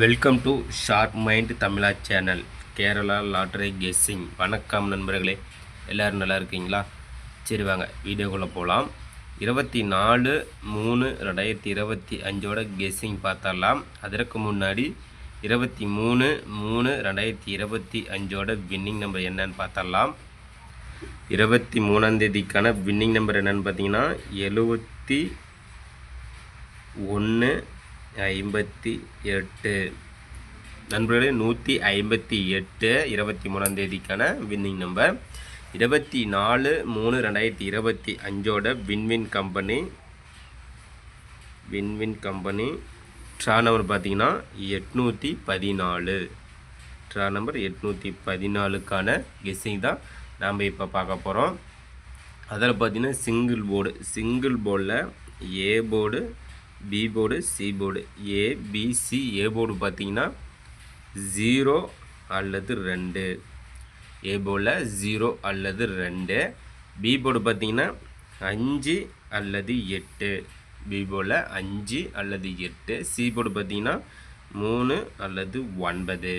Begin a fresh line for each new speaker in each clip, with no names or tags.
Welcome to sharp mind Tamizha channel Kerala lottery guessing வணக்கம் நண்பர்களே. எல்லோரும் நல்லா இருக்கீங்களா? சரி வாங்க வீடியோக்குள்ளே போகலாம் இருபத்தி நாலு மூணு ரெண்டாயிரத்தி இருபத்தி அஞ்சோட கெஸ்ஸிங் பார்த்தரலாம் அதற்கு முன்னாடி இருபத்தி மூணு மூணு ரெண்டாயிரத்தி இருபத்தி அஞ்சோட வின்னிங் நம்பர் என்னன்னு பார்த்தரலாம் இருபத்தி மூணாம் தேதிக்கான வின்னிங் நம்பர் என்னென்னு பார்த்தீங்கன்னா எழுபத்தி ஒன்று ஐம்பத்தி எட்டு. நண்பர்களே நூற்றி ஐம்பத்தி எட்டு இருபத்தி மூணாம் தேதிக்கான வின்னிங் நம்பர் இருபத்தி நாலு மூணு ரெண்டாயிரத்தி இருபத்தி அஞ்சோட win win company win win company draw number பார்த்தீங்கன்னா எட்நூற்றி பதினாலு. ட்ரா நம்பர் எட்நூற்றி பதினாலுக்கான கெஸ்ஸிங் தான் நாம் இப்போ பார்க்க போகிறோம் அதில் பார்த்தீங்கன்னா சிங்கிள் போர்டு சிங்கிள் போர்டில் A board B board C board A B A board பார்த்தீங்கன்னா ஜீரோ அல்லது ரெண்டு. ஏ போர்டில் ஜீரோ அல்லது ரெண்டு. பி போர்டு பார்த்தீங்கன்னா அஞ்சு அல்லது எட்டு. பி போர்டில் அஞ்சு அல்லது எட்டு. சி போர்டு பார்த்தீங்கன்னா மூணு அல்லது ஒன்பது.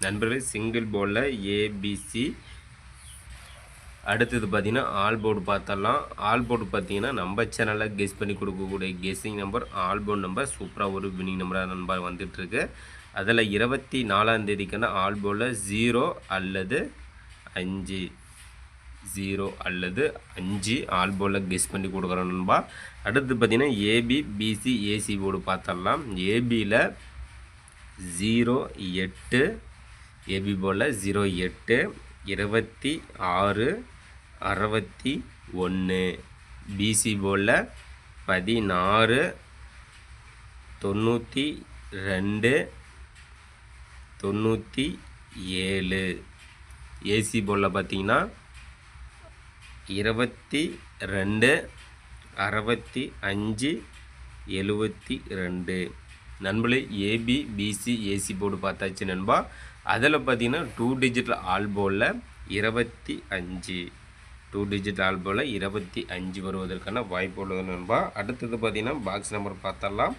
நண்பர்கள் சிங்கிள் போர்டில் ஏபிசி அடுத்தது பார்த்தீங்கன்னா ஆல் போர்டு பார்த்தரலாம் ஆல் போர்டு பார்த்தீங்கன்னா நம்ம சேனலில் கெஸ் பண்ணி கொடுக்கக்கூடிய guessing number all board number சூப்பராக ஒரு வினிங் நம்பராக நண்பர் வந்துட்டுருக்கு. அதில் இருபத்தி நாலாம் தேதிக்கான ஆல் போர்டில் ஜீரோ அல்லது அஞ்சு ஜீரோ அல்லது அஞ்சு ஆல் போர்டில் கெஸ் பண்ணி கொடுக்குறோம் நண்பா. அடுத்து பார்த்தீங்கன்னா ஏபி பிசி ஏசி போர்டு பார்த்தரலாம் ஏபியில் ஜீரோ எட்டு ஏபி போர்டில் ஜீரோ எட்டு இருபத்தி ஆறு அறுபத்தி ஒன்று. பிசி போர்டில் பதினாறு தொண்ணூற்றி ரெண்டு தொண்ணூற்றி ஏழு. ஏசி போர்டில் பார்த்தீங்கன்னா இருபத்தி ரெண்டு அறுபத்தி அஞ்சு எழுபத்தி ரெண்டு. நண்பர்களே ஏபி பிசி ஏசி போர்டு பார்த்தாச்சு நண்பா. அதில் பார்த்தீங்கன்னா டூ டிஜிட் ஆல்போவில் இருபத்தி அஞ்சு. டூ டிஜிட் ஆல்போவில் இருபத்தி அஞ்சு வருவதற்கான வாய்ப்பு உள்ளது நண்பா. அடுத்தது பார்த்தீங்கன்னா பாக்ஸ் நம்பர் பார்த்தரலாம்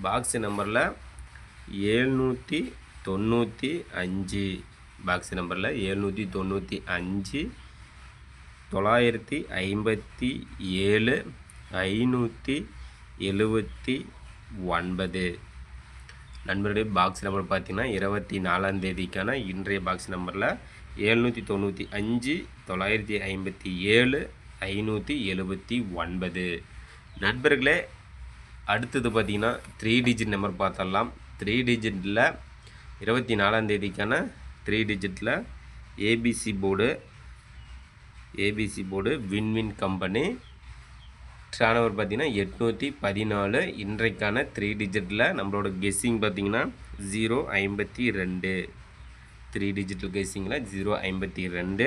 பாக்ஸ் நம்பரில் ஏழ்நூற்றி தொண்ணூற்றி அஞ்சு. பாக்ஸ் நம்பரில் ஏழ்நூற்றி தொண்ணூற்றி அஞ்சு. தொள்ளாயிரத்தி ஐம்பத்தி ஏழு. ஐநூற்றி எழுபத்தி ஒன்பது. நண்பருடைய பாக்ஸ் நம்பர் பார்த்தீங்கன்னா இருபத்தி நாலாம் தேதிக்கான இன்றைய பாக்ஸ் நம்பரில் எழுநூற்றி தொண்ணூற்றி அஞ்சு தொள்ளாயிரத்தி ஐம்பத்தி ஏழு ஐநூற்றி எழுபத்தி ஒன்பது. நண்பர்களே அடுத்தது பார்த்திங்கன்னா த்ரீ டிஜிட் நம்பர் பார்த்தரலாம் த்ரீ டிஜிட்டில் இருபத்தி நாலாம் தேதிக்கான three டிஜிட்டில் ABC board ABC board win win company draw number பார்த்தீங்கன்னா எட்நூற்றி பதினாலு. இன்றைக்கான த்ரீ டிஜிட்டில் நம்மளோட கெஸ்ஸிங் பார்த்தீங்கன்னா ஜீரோ ஐம்பத்தி ரெண்டு. த்ரீ டிஜிட்டல் கெஸ்ஸிங்கில் ஜீரோ ஐம்பத்தி ரெண்டு.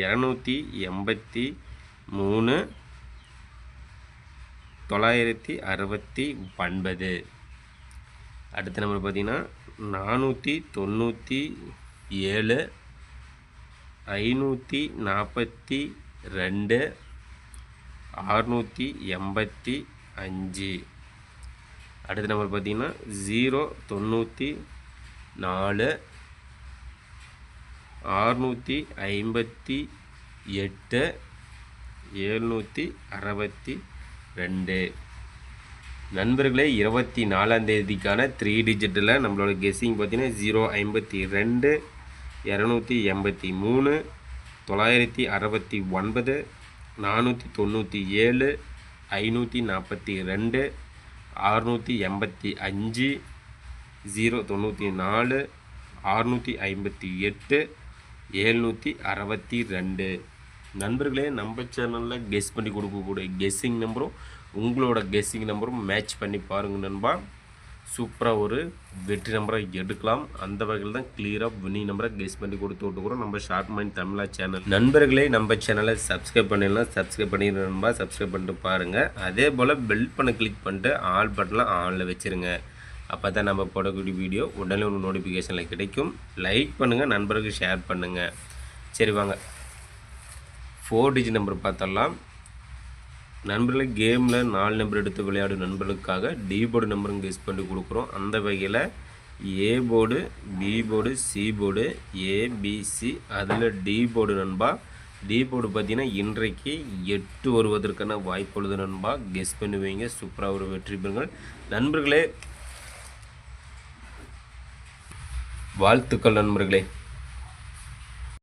இரநூத்தி எண்பத்தி மூணு. தொள்ளாயிரத்தி அறுபத்தி ஒன்பது. அடுத்த நம்பர் பார்த்தீங்கன்னா நானூற்றி தொண்ணூற்றி ஏழு. ஐநூற்றி நாற்பத்தி ரெண்டு. அறுநூற்றி எண்பத்தி அஞ்சு. அடுத்த நம்பர் பார்த்தீங்கன்னா ஜீரோ தொண்ணூற்றி நாலு. ஆறுநூற்றி ஐம்பத்தி எட்டு. ஏழ்நூற்றி அறுபத்தி ரெண்டு. நண்பர்களே இருபத்தி நாலாம் தேதிக்கான த்ரீ டிஜிட்டில் நம்மளோட கெஸ்ஸிங் பார்த்தீங்கன்னா ஜீரோ ஐம்பத்தி ரெண்டு இரநூத்தி எண்பத்தி மூணு தொள்ளாயிரத்தி அறுபத்தி ஒன்பது நானூற்றி தொண்ணூற்றி ஏழு ஐநூற்றி நாற்பத்தி ரெண்டு அறுநூற்றி எண்பத்தி அஞ்சு ஜீரோ தொண்ணூற்றி நாலு அறுநூற்றி ஐம்பத்தி எட்டு ஏழ்நூற்றி அறுபத்தி ரெண்டு. நண்பர்களே நம்ம சேனலில் கெஸ் பண்ணி கொடுக்கக்கூடிய கெஸ்ஸிங் நம்பரும் உங்களோட கெஸ்ஸிங் நம்பரும் மேட்ச் பண்ணி பாருங்கள் நண்பா. சூப்பராக ஒரு வெற்றி நம்பரை எடுக்கலாம். அந்த வகையில் தான் கிளியராக வினி நம்பரை கெஸ் பண்ணி கொடுத்து விட்டுக்கிறோம் நம்ம ஷார்ட் மைண்ட் தமிழா சேனல் நண்பர்களே நம்ம சேனலை சப்ஸ்கிரைப் பண்ணிடலாம். சப்ஸ்கிரைப் பண்ணிடுற சப்ஸ்கிரைப் பண்ணிட்டு பாருங்கள் அதே போல் பெல் பண்ண கிளிக் பண்ணிட்டு ஆல் பட்டன்லாம் ஆனில் வச்சுருங்க. அப்போ தான் நம்ம போடக்கூடிய வீடியோ உடனே ஒரு நோட்டிஃபிகேஷனில் கிடைக்கும். லைக் பண்ணுங்கள் நண்பர்களுக்கு ஷேர் பண்ணுங்கள் சரி வாங்க. ஃபோர் டிஜிட் நம்பர் பார்த்தரலாம் நண்பர்களே கேமில் நாலு நம்பர் எடுத்து விளையாடும் நண்பர்களுக்காக டீபோர்டு நம்பரும் கெஸ் பண்ணி கொடுக்குறோம். அந்த வகையில் A board B board C board ABC அதில் டி போர்டு நண்பா டி போர்டு பார்த்தீங்கன்னா இன்றைக்கு எட்டு வருவதற்கான வாய்ப்புள்ளது நண்பா. கெஸ் பண்ணுவீங்க சூப்பராக ஒரு வெற்றி பெறுங்கள். நண்பர்களே வாழ்த்துக்கள் நண்பர்களே.